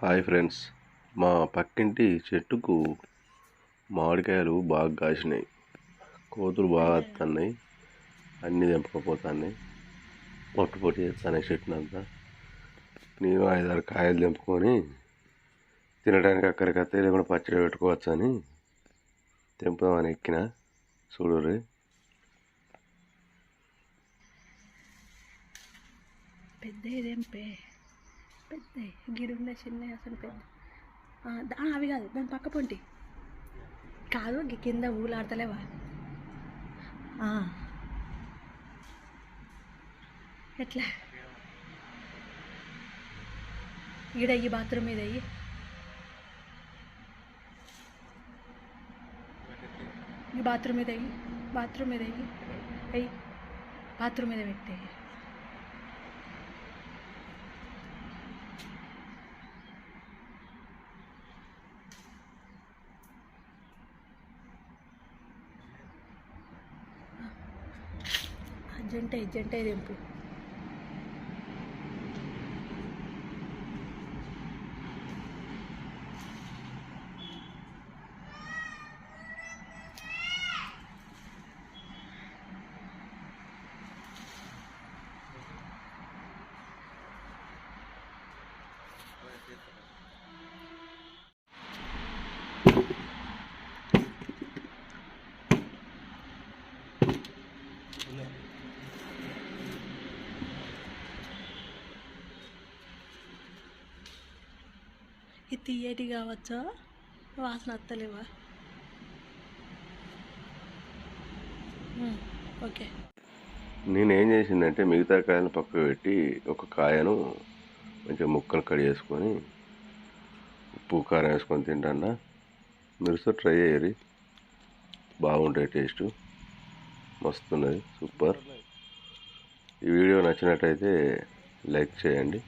Hi friends. మా పక్కింటి చెట్టుకు మామిడికాయలు బాగా కాసినాయి. కోతులు బాగా వస్తున్నాయి అన్నీ తెంపకపోతున్నాయి. పొట్టు పొట్టు చేస్తున్నాయి చెట్టునంతా నేను ఐదారు కాయలు తెంపుకొని తినడానికి అక్కడికి వస్తే లేకుండా పచ్చడి పెట్టుకోవచ్చు అని తెంపుదామని ఎక్కిన. చూడుర్రి. పెద్ద ఇదేంపే పెద్ద గిడుండే చిన్న అసలు పెద్ద. అవి కాదు దాని పక్క పొంటి. కాదు కింద ఊలాడతలేవా? వాళ్ళు ఎట్లా? ఈడ ఈ బాత్రూమ్ మీద అయ్యి. ఈ బాత్రూమ్ మీద అయ్యి బాత్రూమ్ మీద అయ్యి అయ్యి. బాత్రూమ్ మీద పెట్టేయి. జంట జంట తెంపు ఇది తీయటి కావచ్చా? వాసన వస్తలేవా ఓకే. నేను ఏం చేసిందంటే మిగతా కాయలను పక్కకు పెట్టి ఒక కాయను మంచిగా ముక్కలు కడి చేసుకొని ఉప్పు కారం వేసుకొని తింటానా? మీరు ట్రై చేయరు బాగుంటాయి టేస్ట్. మస్తున్నది. సూపర్. ఈ వీడియో నచ్చినట్టయితే లైక్ చేయండి.